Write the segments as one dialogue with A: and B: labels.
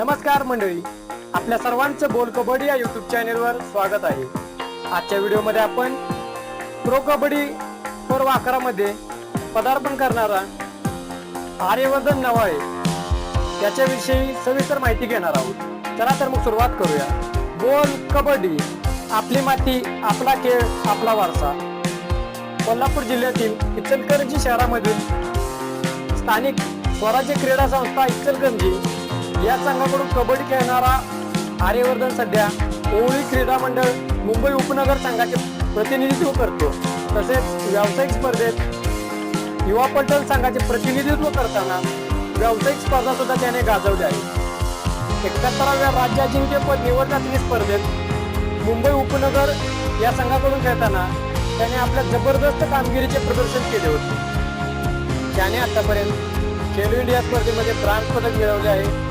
A: नमस्कार मंडळी. आपल्या सर्वांचं बोल कबड्डी या युट्यूब चॅनेलवर स्वागत आहे. आजच्या व्हिडिओमध्ये आपण प्रो कबड्डी पर्व अकरामध्ये पदार्पण करणारा आर्यवर्धन नवाळे त्याच्याविषयी सविस्तर माहिती घेणार आहोत. चला तर मग सुरुवात करूया. बोल कबड्डी. आपली माती आपला खेळ आपला वारसा. कोल्हापूर जिल्ह्यातील इचलकरंजी शहरामधील स्थानिक स्वराज्य क्रीडा संस्था इचलकरंजी या संघाकडून कबड्डी खेळणारा आर्यवर्धन सध्या ओवळी क्रीडा मंडळ मुंबई उपनगर संघाचे प्रतिनिधित्व करतो. तसेच व्यावसायिक स्पर्धेत युवा पटल संघाचे प्रतिनिधित्व करताना व्यावसायिक स्पर्धा सुद्धा त्याने गाजवल्या आहेत. एकाहत्तराव्या राज्य अजिंक्यपद निवड चाचणी स्पर्धेत मुंबई उपनगर या संघाकडून खेळताना त्याने आपल्या जबरदस्त कामगिरीचे प्रदर्शन केले होते. त्याने आतापर्यंत खेलो इंडिया स्पर्धेमध्ये ब्रांज पदक मिळवले आहे.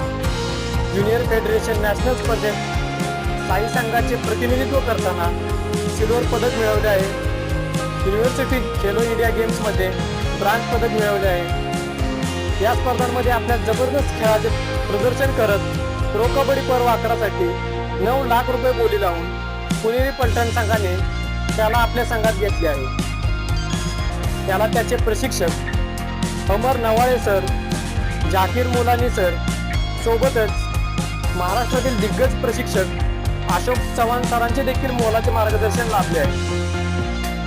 A: ज्युनियर फेडरेशन नॅशनल स्पर्धेत साई संघाचे प्रतिनिधित्व करताना सिल्वर पदक मिळवले आहे. युनिव्हर्सिटी खेलो इंडिया गेम्समध्ये ब्रांच पदक मिळवले आहे. या स्पर्धांमध्ये आपल्या जबरदस्त खेळाचे प्रदर्शन करत प्रो कबड्डी पर्व अकरासाठी नऊ लाख रुपये बोली लावून पुणेरी पलटण संघाने त्याला आपल्या संघात घेतले आहे. त्याला त्याचे प्रशिक्षक अमर नवाळे सर जाकीर मुलानी सर सोबतच महाराष्ट्रातील दिग्गज प्रशिक्षक अशोक चव्हाण सरांचे देखील मोलाचे मार्गदर्शन लाभले आहे.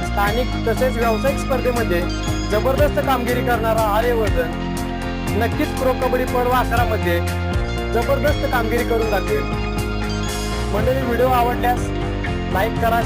A: स्थानिक तसेच व्यावसायिक स्पर्धेमध्ये जबरदस्त कामगिरी करणारा आर्यवर्धन नक्कीच प्रो कबड्डी पर्व अकरामध्ये जबरदस्त कामगिरी करून दाखवेल. मंडळी व्हिडिओ आवडल्यास लाईक करा